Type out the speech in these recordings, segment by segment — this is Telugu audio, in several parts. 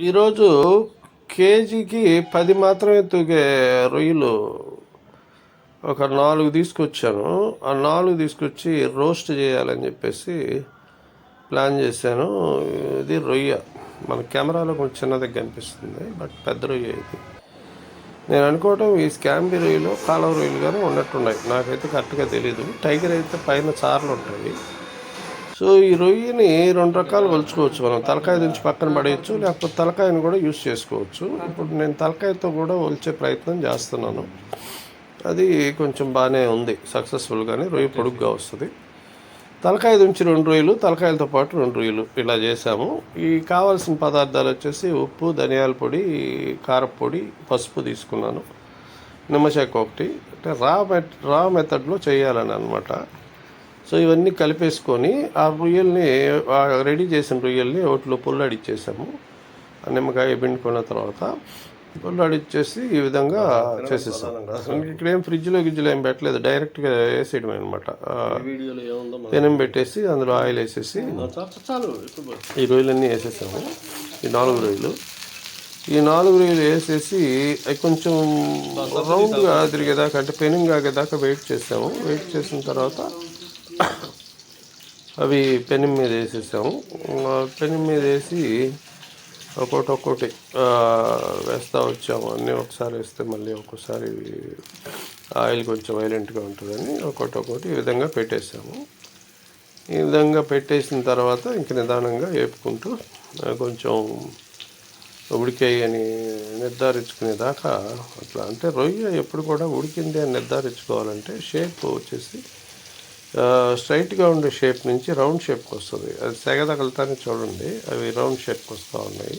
ఈరోజు కేజీకి పది మాత్రమే తూగే రొయ్యలు. ఒక నాలుగు తీసుకొచ్చాను. ఆ నాలుగు తీసుకొచ్చి రోస్ట్ చేయాలని చెప్పేసి ప్లాన్ చేశాను. ఇది రొయ్య. మన కెమెరాలో కొంచెం చిన్నదిగా కనిపిస్తుంది బట్ పెద్ద రొయ్య ఇది. నేను అనుకోవటం ఈ స్కాంబీ రొయ్యలు కాలువ రొయ్యలుగానే ఉన్నట్టున్నాయి. నాకైతే కరెక్ట్గా తెలియదు టైగర్ అయితే పైన చార్లు ఉంటాయి. సో ఈ రొయ్యని రెండు రకాలు కొలుచుకోవచ్చు మనం. తలకాయ నుంచి పక్కన పడేయచ్చు లేకపోతే తలకాయని కూడా యూస్ చేసుకోవచ్చు. ఇప్పుడు నేను తలకాయతో కూడా ఒలిచే ప్రయత్నం చేస్తున్నాను. అది కొంచెం బాగానే ఉంది సక్సెస్ఫుల్గానే రొయ్య పొడుగ్గా వస్తుంది. తలకాయ నుంచి రెండు రొయ్యలు తలకాయలతో పాటు రెండు రొయ్యలు ఇలా చేసాము. ఈ కావాల్సిన పదార్థాలు వచ్చేసి ఉప్పు ధనియాల పొడి కారపొడి పసుపు తీసుకున్నాను. నిమ్మశాఖ ఒకటి. అంటే రా మెట్ రా మెథడ్లో చేయాలని అనమాట సో ఇవన్నీ కలిపేసుకొని ఆ రొయ్యల్ని రెడీ చేసిన రొయ్యల్ని ఒకటిలో పుల్లడిచ్చేసాము. ఆ నిమ్మకాయ పిండుకున్న తర్వాత పుల్లడిచ్చేసి ఈ విధంగా చేసేసాం ఇక్కడ ఏం ఫ్రిడ్జ్లో గిజ్జలో ఏం పెట్టలేదు. డైరెక్ట్గా వేసేయడం అనమాట పెనం పెట్టేసి అందులో ఆయిల్ వేసేసి ఈ రొయ్యలన్నీ వేసేసాము. ఈ నాలుగు రొయ్యలు. ఈ నాలుగు రొయ్యలు వేసేసి అవి కొంచెం రౌండ్గా తిరిగేదాకా అంటే పెనింగ్ ఆగేదాకా వెయిట్ చేసాము. వెయిట్ చేసిన తర్వాత అవి పెనం మీద వేసేసాము. పెనం మీద వేసి ఒక్కొక్కటి ఒక్కొక్కటి వేస్తూ వచ్చాము. అన్నీ ఒకసారి వేస్తే మళ్ళీ ఒక్కోసారి ఆయిల్ కొంచెం వైలెంట్గా ఉంటుందని ఒక్కొక్కటి ఒక్కొక్కటి ఈ విధంగా పెట్టేసాము. ఈ విధంగా పెట్టేసిన తర్వాత ఇంక నిదానంగా వేపుకుంటూ కొంచెం ఉడికేయని నిర్ధారించుకునేదాకా అట్లా. అంటే రొయ్య ఎప్పుడు కూడా ఉడికింది అని నిర్ధారించుకోవాలంటే షేప్ వచ్చేసి స్ట్రైట్గా ఉండే షేప్ నుంచి రౌండ్ షేప్కి వస్తుంది. అది సెగ చూడండి అవి రౌండ్ షేప్కి వస్తూ ఉన్నాయి.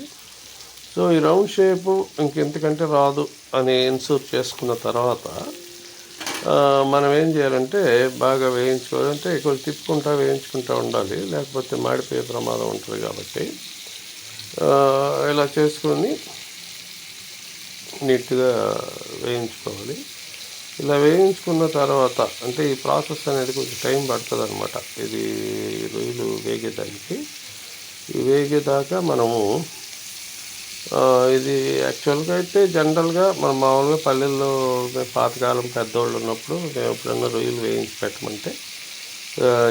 సో ఈ రౌండ్ షేపు ఇంకెంతకంటే రాదు అని ఇన్సూర్ చేసుకున్న తర్వాత మనం ఏం చేయాలంటే బాగా వేయించుకోవాలంటే కొంచెం తిప్పుకుంటా వేయించుకుంటా ఉండాలి. లేకపోతే మాడిపోయే ప్రమాదం ఉంటుంది కాబట్టి ఇలా చేసుకొని నీట్గా వేయించుకోవాలి. ఇలా వేయించుకున్న తర్వాత అంటే ఈ ప్రాసెస్ అనేది కొంచెం టైం పడుతుంది అనమాట ఇది రొయ్యలు వేగేదానికి. ఈ వేగేదాకా మనము ఇది యాక్చువల్గా అయితే జనరల్గా మన మామూలుగా పల్లెల్లో పాతకాలం పెద్దోళ్ళు ఉన్నప్పుడు మేము ఎప్పుడన్నా రొయ్యలు వేయించి పెట్టమంటే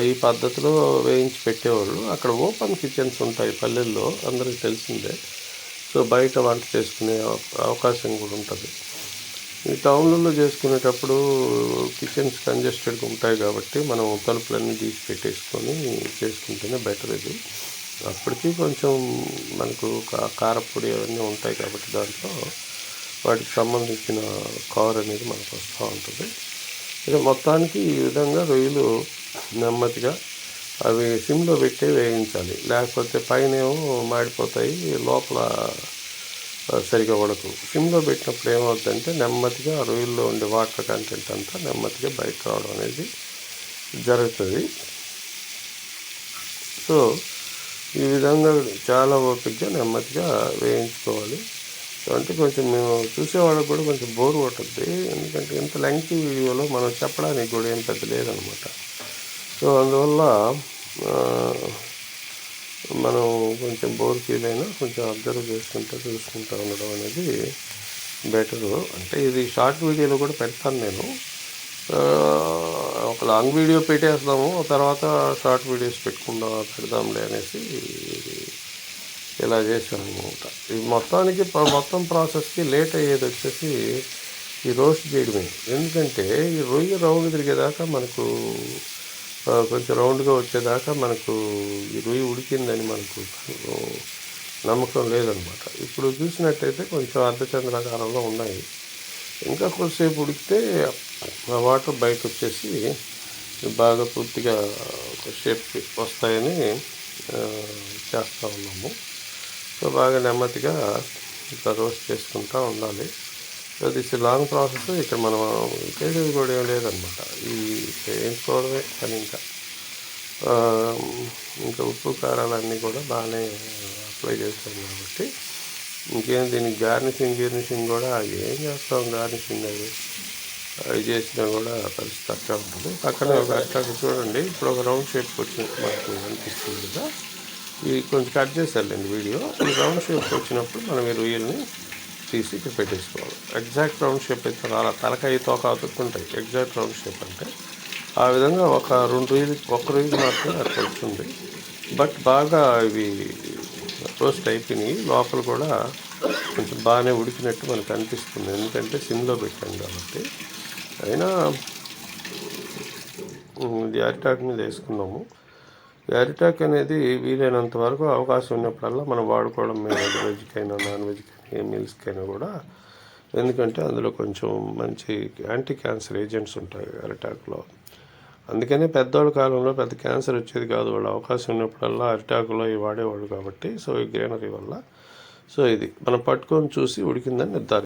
ఈ పద్ధతిలో వేయించి పెట్టేవాళ్ళు. అక్కడ ఓపెన్ కిచెన్స్ ఉంటాయి పల్లెల్లో అందరికీ తెలిసిందే. సో బయట వంట చేసుకునే అవకాశం కూడా ఉంటుంది. ఈ టౌన్లలో చేసుకునేటప్పుడు కిచెన్స్ కంజెస్టెడ్గా ఉంటాయి కాబట్టి మనం తలుపులన్నీ తీసి పెట్టేసుకొని చేసుకుంటేనే బెటర్ ఇది. అప్పటికి కొంచెం మనకు కా- కారపొడి అవన్నీ ఉంటాయి కాబట్టి దాంట్లో వాటికి సంబంధించిన కవర్ అనేది మనకు వస్తూ ఉంటుంది. ఇక మొత్తానికి ఈ విధంగా రొయ్యలు నెమ్మదిగా అవి సిమ్లో పెట్టే వేయించాలి. లేకపోతే పైన ఏమో మాడిపోతాయి లోపల సరిగా ఉడకు సిమ్లో పెట్టినప్పుడు ఏమవుతుందంటే నెమ్మదిగా ఆ రొయ్యల్లో ఉండే వాటర్ కంటెంట్ అంతా నెమ్మదిగా బయట రావడం అనేది జరుగుతుంది. సో ఈ విధంగా చాలా ఓపికగా నెమ్మదిగా వేయించుకోవాలి. అంటే కొంచెం మేము చూసేవాళ్ళకి కూడా కొంచెం బోర్ కొట్టద్ది ఎందుకంటే ఇంత లెంగ్తీ వీడియోలో మనం చెప్పడానికి కూడా ఏం పెద్ద లేదనమాట. సో అందువల్ల మనం కొంచెం బోర్ ఫీల్ అయినా కొంచెం అబ్జర్వ్ చేసుకుంటూ చూసుకుంటూ ఉండడం అనేది బెటరు అంటే ఇది షార్ట్ వీడియోలో కూడా పెడతాను నేను. ఒక లాంగ్ వీడియో పెట్టేస్తాము తర్వాత షార్ట్ వీడియోస్ పెట్టుకుందాం పెడదాంలే అనేసి ఇలా చేశాను అనమాట ఇది మొత్తానికి మొత్తం ప్రాసెస్కి లేట్ అయ్యేది వచ్చేసి ఈ రోస్ట్ చేయడమే. ఎందుకంటే ఈ రొయ్య రౌండ్ తిరిగేదాకా మనకు కొంచెం రౌండ్గా వచ్చేదాకా మనకు ఈ రుయ్యి ఉడికిందని మనకు నమ్మకం లేదనమాట. ఇప్పుడు చూసినట్టయితే కొంచెం అర్ధచంద్రాకారంలో ఉన్నాయి. ఇంకా కొద్దిసేపు ఉడికితే ఆ వాటర్ బయట వచ్చేసి బాగా పూర్తిగా షేప్ వస్తాయని చేస్తూ ఉన్నాము. సో బాగా నెమ్మదిగా ఇట్లా రోస్ట్ చేసుకుంటూ ఉండాలి. సో దిస్ లాంగ్ ప్రాసెస్ ఇక్కడ మనం చేసేది కూడా ఏం లేదనమాట ఈ వేయించుకోవడమే కానీ ఇంకా. ఇంకా ఉప్పు కారాలు అన్నీ కూడా బాగానే అప్లై చేస్తాం కాబట్టి ఇంకేం దీనికి గార్నిషింగ్ గిర్నిషింగ్ కూడా ఏం చేస్తాం? గార్నిషింగ్ అది అవి చేసినా కూడా పరిస్థితి తక్కువ ఉంటుంది. పక్కనే ఒక అట్లా చూడండి. ఇప్పుడు ఒక రౌండ్ షేప్ వచ్చినట్టు మనకు అనిపిస్తుంది కదా. ఇది కొంచెం కట్ చేసేయాలండి వీడియో. ఈ రౌండ్ షేప్ వచ్చినప్పుడు మనం ఈ రొయ్యల్ని తీసి ఇక్కడ పెట్టేసుకోవాలి. ఎగ్జాక్ట్ రౌండ్ షేప్ అయితే రాలా తలకాయ తోక అవుతుంటాయి ఎగ్జాక్ట్ రౌండ్ షేప్ అంటే ఆ విధంగా ఒక రెండు రోజులు ఒక రోజు మాత్రమే అట్లా వస్తుంది. బట్ బాగా ఇవి రోస్ట్ అయిపోయినాయి. లోపల కూడా కొంచెం బాగానే ఉడికినట్టు మనకు అనిపిస్తుంది. ఎందుకంటే సిమ్లో పెట్టాం కాబట్టి. అయినా ఇది అరిటాక్ మీద వేసుకున్నాము. అరిటాక్ అనేది వీలైనంత వరకు అవకాశం ఉన్నప్పుడల్లా మనం వాడుకోవడం మీద వెజ్కైనా నాన్ వెజ్కైనా ఏ మీల్స్కైనా కూడా. ఎందుకంటే అందులో కొంచెం మంచి యాంటీ క్యాన్సర్ ఏజెంట్స్ ఉంటాయి అరిటాకులో. అందుకనే పెద్దవాళ్ళ కాలంలో పెద్ద క్యాన్సర్ వచ్చేది కాదు. వాళ్ళు అవకాశం ఉన్నప్పుడల్లా అరిటాకులో ఇవి వాడేవాళ్ళు కాబట్టి సో ఈ గ్రీనరీ వల్ల. సో ఇది మనం పట్టుకొని చూసి ఉడికిందని నిర్ధారి